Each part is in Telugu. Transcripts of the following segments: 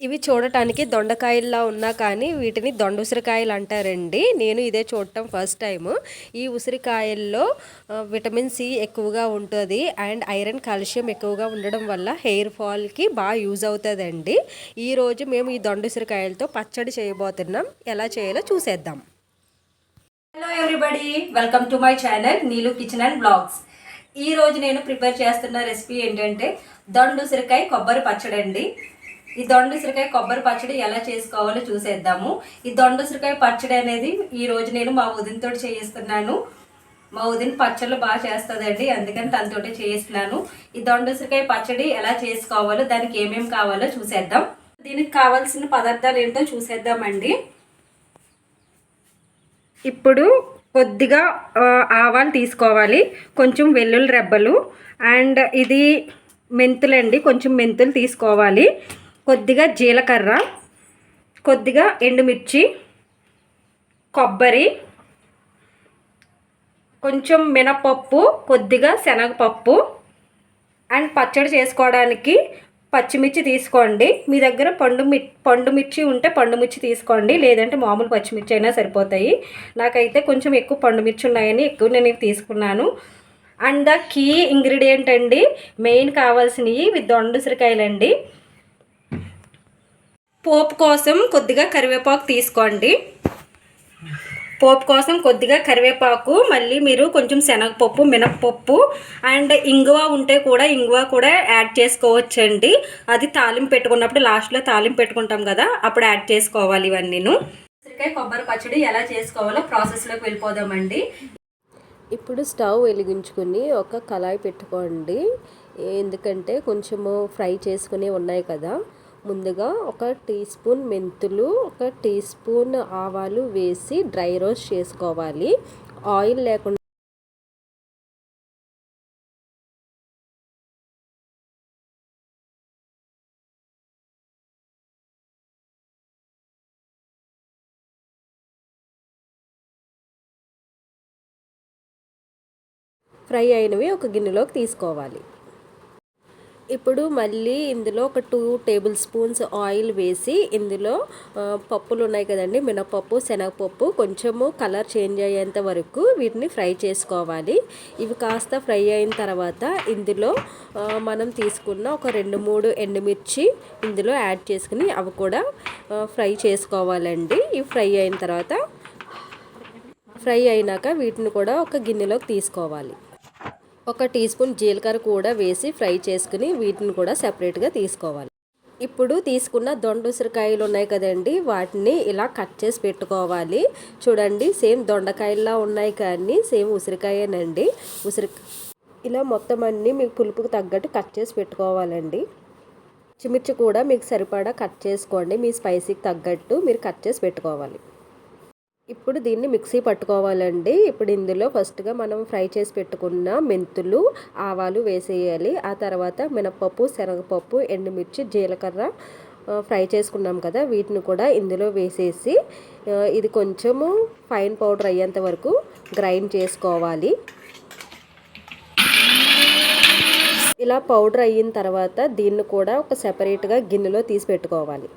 ఇవి చూడటానికి దొండకాయల్లా ఉన్నా కానీ వీటిని దొండ ఉసిరికాయలు అంటారండి. నేను ఇదే చూడటం ఫస్ట్ టైం ఈ ఉసిరికాయల్లో విటమిన్ సి ఎక్కువగా ఉంటుంది అండ్ ఐరన్ కాల్షియం ఎక్కువగా ఉండడం వల్ల హెయిర్ ఫాల్కి బాగా యూజ్ అవుతుందండి. ఈరోజు మేము ఈ దొండ ఉసిరికాయలతో పచ్చడి చేయబోతున్నాం. ఎలా చేయాలో చూసేద్దాం. Hello everybody welcome to my channel Neelu kitchen and blogs ఈరోజు నేను ప్రిపేర్ చేస్తున్న రెసిపీ ఏంటంటే దొండు ఉసిరికాయ కొబ్బరి పచ్చడి అండి ఈ దొండసిరికాయ కొబ్బరి పచ్చడి ఎలా చేసుకోవాలో చూసేద్దాము. ఈ దొండసిరికాయ పచ్చడి అనేది ఈ రోజు నేను మా ఉదినతో చేయిస్తున్నాను. మా ఉదిన పచ్చళ్ళు బాగా చేస్తుందండి అందుకని తనతోటి చేయిస్తున్నాను. ఈ దొండసిరికాయ పచ్చడి ఎలా చేసుకోవాలో దానికి ఏమేమి కావాలో చూసేద్దాం. దీనికి కావాల్సిన పదార్థాలు ఏంటో చూసేద్దామండి. ఇప్పుడు కొద్దిగా ఆవాలు తీసుకోవాలి కొంచెం వెల్లుల్లి రెబ్బలు అండ్ ఇది మెంతులండి కొంచెం మెంతులు తీసుకోవాలి. కొద్దిగా జీలకర్ర కొద్దిగా ఎండుమిర్చి కొబ్బరి కొంచెం మినపప్పు కొద్దిగా శనగపప్పు అండ్ పచ్చడి చేసుకోవడానికి పచ్చిమిర్చి తీసుకోండి. మీ దగ్గర పండు మి పండు మిర్చి ఉంటే పండు మిర్చి తీసుకోండి. లేదంటే మామూలు పచ్చిమిర్చి అయినా సరిపోతాయి. నాకైతే కొంచెం ఎక్కువ పండు మిర్చి ఉన్నాయని ఎక్కువ నేను తీసుకున్నాను. అండ్ ద కీ ఇంగ్రీడియంట్ అండి మెయిన్ కావాల్సినవి ఇవి దొండుసిరికాయలండి. పోపు కోసం కొద్దిగా కరివేపాకు తీసుకోండి. పోపు కోసం కొద్దిగా కరివేపాకు మళ్ళీ మీరు కొంచెం శనగపప్పు మినప్పప్పు అండ్ ఇంగువ ఉంటే కూడా ఇంగువ కూడా యాడ్ చేసుకోవచ్చండి. అది తాలింపు పెట్టుకున్నప్పుడు లాస్ట్లో తాలింపు పెట్టుకుంటాం కదా అప్పుడు యాడ్ చేసుకోవాలి ఇవన్నీను. ఉసిరికాయ కొబ్బరి పచ్చడి ఎలా చేసుకోవాలో ప్రాసెస్లోకి వెళ్ళిపోదామండి. ఇప్పుడు స్టవ్ వెలిగించుకుని ఒక కళాయి పెట్టుకోండి. ఎందుకంటే కొంచెము ఫ్రై చేసుకుని ఉన్నాయి కదా ముందుగా ఒక టీ స్పూన్ మెంతులు ఒక టీ స్పూన్ ఆవాలు వేసి డ్రై రోస్ట్ చేసుకోవాలి. ఆయిల్ లేకుండా ఫ్రై అయినవి ఒక గిన్నెలోకి తీసుకోవాలి. ఇప్పుడు మళ్ళీ ఇందులో ఒక టూ టేబుల్ స్పూన్స్ ఆయిల్ వేసి ఇందులో పప్పులు ఉన్నాయి కదండి మినపప్పు శనగపప్పు కొంచెము కలర్ చేంజ్ అయ్యేంత వరకు వీటిని ఫ్రై చేసుకోవాలి. ఇవి కాస్త ఫ్రై అయిన తర్వాత ఇందులో మనం తీసుకున్న ఒక రెండు మూడు ఎండుమిర్చి ఇందులో యాడ్ చేసుకుని అవి కూడా ఫ్రై చేసుకోవాలండి. ఇవి ఫ్రై అయిన తర్వాత ఫ్రై అయినాక వీటిని కూడా ఒక గిన్నెలోకి తీసుకోవాలి. ఒక టీ స్పూన్ జీలకర్ర కూడా వేసి ఫ్రై చేసుకుని వీటిని కూడా సెపరేట్గా తీసుకోవాలి. ఇప్పుడు తీసుకున్న దొండ ఉసిరికాయలు ఉన్నాయి కదండి వాటిని ఇలా కట్ చేసి పెట్టుకోవాలి. చూడండి సేమ్ దొండకాయల్లా ఉన్నాయి కానీ సేమ్ ఉసిరికాయనండి. ఉసిరి ఇలా మొత్తం అన్నీ మీకు పులుపుకు తగ్గట్టు కట్ చేసి పెట్టుకోవాలండి. పచ్చిమిర్చి కూడా మీకు సరిపడా కట్ చేసుకోండి మీ స్పైసీకి తగ్గట్టు మీరు కట్ చేసి పెట్టుకోవాలి. ఇప్పుడు దీన్ని మిక్సీ పట్టుకోవాలండి. ఇప్పుడు ఇందులో ఫస్ట్గా మనం ఫ్రై చేసి పెట్టుకున్న మెంతులు ఆవాలు వేసేయాలి. ఆ తర్వాత మినపప్పు శనగపప్పు ఎండుమిర్చి జీలకర్ర ఫ్రై చేసుకున్నాం కదా వీటిని కూడా ఇందులో వేసేసి ఇది కొంచెము ఫైన్ పౌడర్ అయ్యేంత వరకు గ్రైండ్ చేసుకోవాలి. ఇలా పౌడర్ అయిన తర్వాత దీన్ని కూడా ఒక సెపరేట్గా గిన్నెలో తీసి పెట్టుకోవాలి.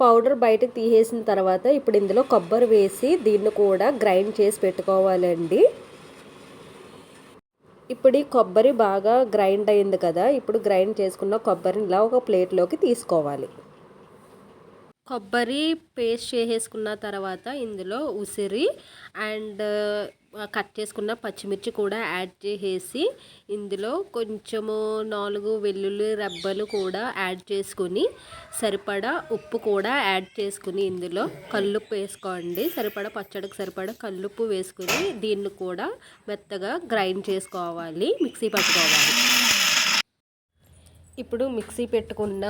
పౌడర్ బయటకు తీసేసిన తర్వాత ఇప్పుడు ఇందులో కొబ్బరి వేసి దీన్ని కూడా గ్రైండ్ చేసి పెట్టుకోవాలండి. ఇప్పుడు ఈ కొబ్బరి బాగా గ్రైండ్ అయింది కదా ఇప్పుడు గ్రైండ్ చేసుకున్న కొబ్బరిని ఇలా ఒక ప్లేట్లోకి తీసుకోవాలి. కొబ్బరి పేస్ట్ చేసేసుకున్న తర్వాత ఇందులో ఉసిరి అండ్ కట్ చేసుకున్న పచ్చిమిర్చి కూడా యాడ్ చేసేసి ఇందులో కొంచెము నాలుగు వెల్లుల్లి రెబ్బలు కూడా యాడ్ చేసుకుని సరిపడా ఉప్పు కూడా యాడ్ చేసుకుని ఇందులో కల్లుప్పు వేసుకోండి. సరిపడా పచ్చడికి సరిపడా కల్లుప్పు వేసుకుని దీన్ని కూడా మెత్తగా గ్రైండ్ చేసుకోవాలి మిక్సీ పట్టుకోవాలి. ఇప్పుడు మిక్సీ పెట్టుకున్న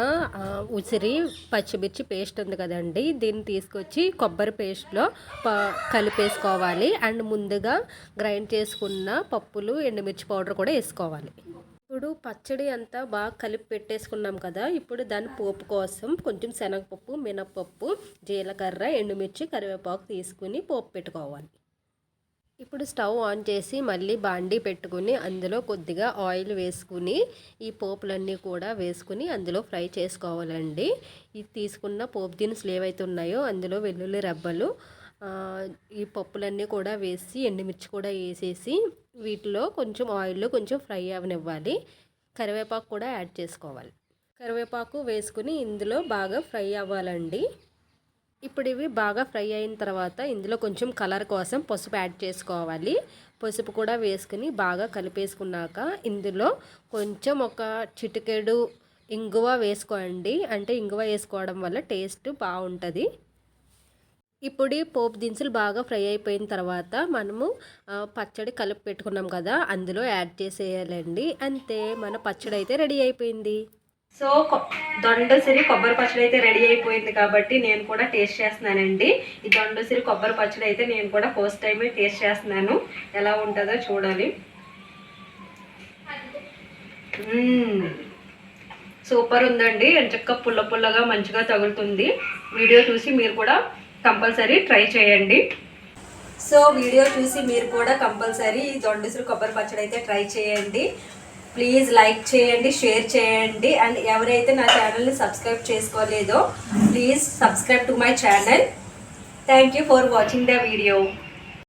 ఉసిరి పచ్చిమిర్చి పేస్ట్ ఉంది కదండి దీన్ని తీసుకొచ్చి కొబ్బరి పేస్ట్లో ప కలిపేసుకోవాలి. అండ్ ముందుగా గ్రైండ్ చేసుకున్న పప్పులు ఎండుమిర్చి పౌడర్ కూడా వేసుకోవాలి. ఇప్పుడు పచ్చడి అంతా బాగా కలిపి పెట్టేసుకున్నాం కదా ఇప్పుడు దాని పోపు కోసం కొంచెం శనగపప్పు మినపప్పు జీలకర్ర ఎండుమిర్చి కరివేపాకు తీసుకుని పోపు పెట్టుకోవాలి. ఇప్పుడు స్టవ్ ఆన్ చేసి మళ్ళీ బాండీ పెట్టుకుని అందులో కొద్దిగా ఆయిల్ వేసుకుని ఈ పోపులన్నీ కూడా వేసుకుని అందులో ఫ్రై చేసుకోవాలండి. ఇది తీసుకున్న పోపు దినుసులు ఏవైతే ఉన్నాయో అందులో వెల్లుల్లి రబ్బలు ఈ పప్పులన్నీ కూడా వేసి ఎండుమిర్చి కూడా వేసేసి వీటిలో కొంచెం ఆయిల్లో కొంచెం ఫ్రై అవనివ్వాలి. కరివేపాకు కూడా యాడ్ చేసుకోవాలి. కరివేపాకు వేసుకుని ఇందులో బాగా ఫ్రై అవ్వాలండి. ఇప్పుడు ఇవి బాగా ఫ్రై అయిన తర్వాత ఇందులో కొంచెం కలర్ కోసం పసుపు యాడ్ చేసుకోవాలి. పసుపు కూడా వేసుకుని బాగా కలిపేసుకున్నాక ఇందులో కొంచెం ఒక చిటికెడు ఇంగువ వేసుకోండి. అంటే ఇంగువ వేసుకోవడం వల్ల టేస్ట్ బాగుంటుంది. ఇప్పుడు పోపు దినుసులు బాగా ఫ్రై అయిపోయిన తర్వాత మనము పచ్చడి కలిపి పెట్టుకున్నాం కదా అందులో యాడ్ చేసేయాలండి. అంతే మన పచ్చడి అయితే రెడీ అయిపోయింది. సో కొ- దొండసిరి కొబ్బరి పచ్చడి అయితే రెడీ అయిపోయింది కాబట్టి నేను కూడా టేస్ట్ చేస్తున్నానండి. ఈ దొండసిరి కొబ్బరి పచ్చడి అయితే నేను కూడా ఫస్ట్ టైమే టేస్ట్ చేస్తున్నాను. ఎలా ఉంటుందో చూడాలి. సూపర్ ఉందండి. ఎంచక్క పుల్ల పుల్లగా మంచిగా తగులుతుంది. వీడియో చూసి మీరు కూడా కంపల్సరీ ట్రై చేయండి. సో వీడియో చూసి మీరు కూడా కంపల్సరీ ఈ దొండసిరి కొబ్బరి పచ్చడి అయితే ట్రై చేయండి. ప్లీజ్ లైక్ చేయండి షేర్ చేయండి. అండ్ ఎవరైతే నా ఛానల్ని subscribe చేసుకోలేదో please subscribe to my channel. Thank you for watching the video